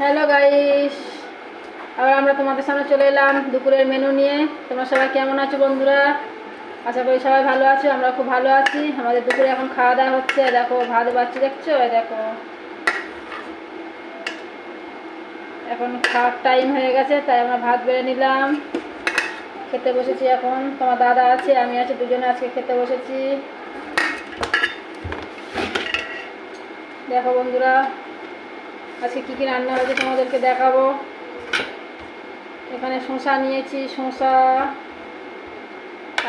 Hello guys আবার আমরা তোমাদের সামনে চলে এলাম দুপুরের মেনু নিয়ে। তোমরা সবাই কেমন আছো, বন্ধুরা? আশা করি সবাই ভালো আছো আমরা খুব ভালো আছি। আমাদের দুপুরে এখন খাওয়া দাওয়া হচ্ছে। দেখো, ভাত বাচ্চি দেখছ? দেখো। এখন খাওয়ার টাইম হয়ে গেছে, তাই আমরা ভাত বেড়ে নিলাম। খেতে বসেছি এখন। তোমার দাদা আছে, আমি আছি, দুজনে আজকে খেতে বসেছি। দেখো, বন্ধুরা আজকে কী কী রান্না হয়েছে তোমাদেরকে দেখাবো। এখানে শসা নিয়েছি, শসা।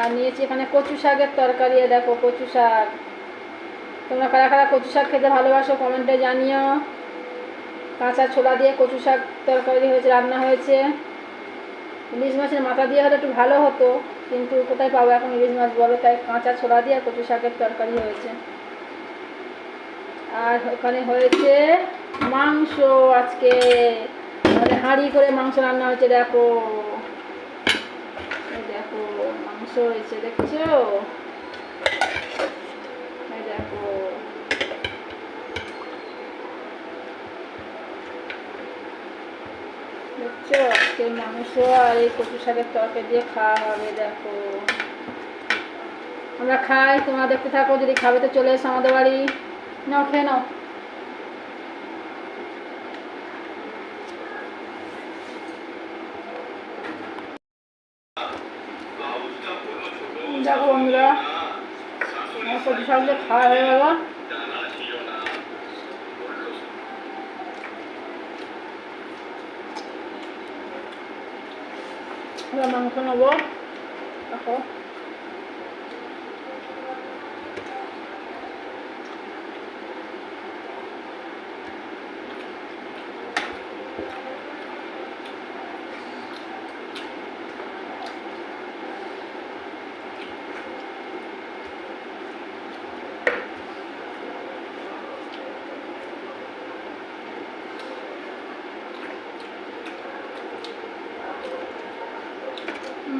আর নিয়েছি এখানে কচু শাকের তরকারি দেখো কচু শাক। তোমরা কারা কারা কচু শাক খেতে ভালোবাসো কমেন্টে জানিও। কাঁচা ছোলা দিয়ে কচু শাক তরকারি হয়েছে, রান্না হয়েছে। ইলিশ মাছের মাথা দিয়ে হলে একটু ভালো হতো, কিন্তু কোথায় পাবো এখন ইলিশ মাছ বলো? তাই কাঁচা ছোলা দিয়ে আর কচু শাকের তরকারি হয়েছে। আর ওখানে হয়েছে মাংস আজকে মানে হাঁড়ি করে মাংস রান্না হয়েছে, দেখো। দেখো, মাংস হয়েছে, দেখছ? দেখো। দেখছ? আজকে মাংস আর এই কচু শাকের তরকারি দিয়ে খাওয়া হবে, দেখো। আমরা খাই, তোমরা দেখতে থাকো, যদি খাবে তো চলে এসো আমাদের বাড়ি। নাও, খেয়ে নাও। দেখো বন্ধুরা আমার। শাক দিয়ে খাওয়া হয়ে গেল। মাংস নেব। দেখো।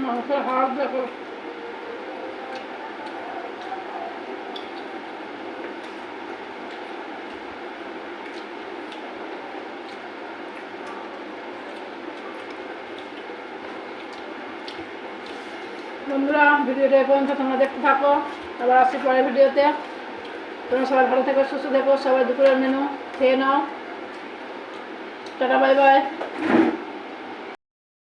মাংসের হাড় দেখো বন্ধুরা, ভিডিওটা পর্যন্ত তোমরা দেখতে থাকো। আবার আসছি পরের ভিডিওতে। তোমরা সবাই ভালো থেকো, সুস্থ থেকো, সবাই দুপুরের মেনু খেয়ে নাও। Tata bye bye